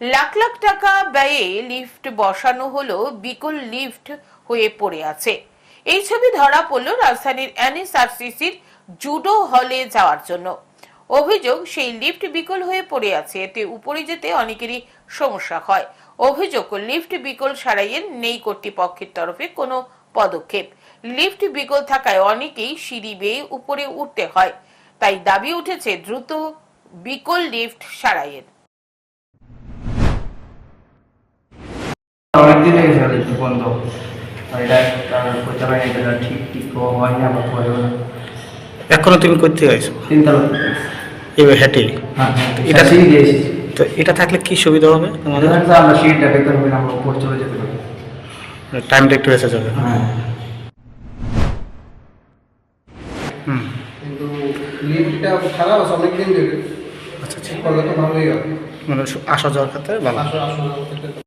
লাখ লাখ টাকা ব্যয়ে লিফট বসানো হলো, বিকল লিফট হয়ে পড়ে আছে। এই ছবি ধরা পড়ল রাজধানীর এনএসআরসিসির জুডো হলে যাওয়ার জন্য। অভিযোগ, সেই লিফট বিকল হয়ে পড়ে আছে, এতে উপরে যেতে অনেকেরই সমস্যা হয়। অভিযোগ, লিফট বিকল সারাইয়ের নেই কর্তৃপক্ষের তরফে কোনো পদক্ষেপ। লিফট বিকল থাকায় অনেকেই সিঁড়ি বেয়ে উপরে উঠতে হয়। তাই দাবি উঠেছে, দ্রুত বিকল লিফট সারাইয়ের অনেকদিন হয়ে গেছে লিফট বন্ধ। এটা তার এটা ঠিক ঠিক হয়নি আমার পরেও না। এখনও তুমি করতে তিনতলা এবার হেঁটে হ্যাঁ এটা- এটা তো এটা থাকলে কি সুবিধা হবে আমাদের? আমরা সিঁড়িটা পেতে হবে আমরা উপর চলে যেতে পারি। টাইমটা একটু বেঁচে যাবে হ্যাঁ। হুম। কিন্তু লিফটটা খারাপ আছে অনেক ধরে। আচ্ছা আচ্ছা। ভালোই হবে। মানে আসা যাওয়ার ক্ষেত্রে ভালো। আসো আসো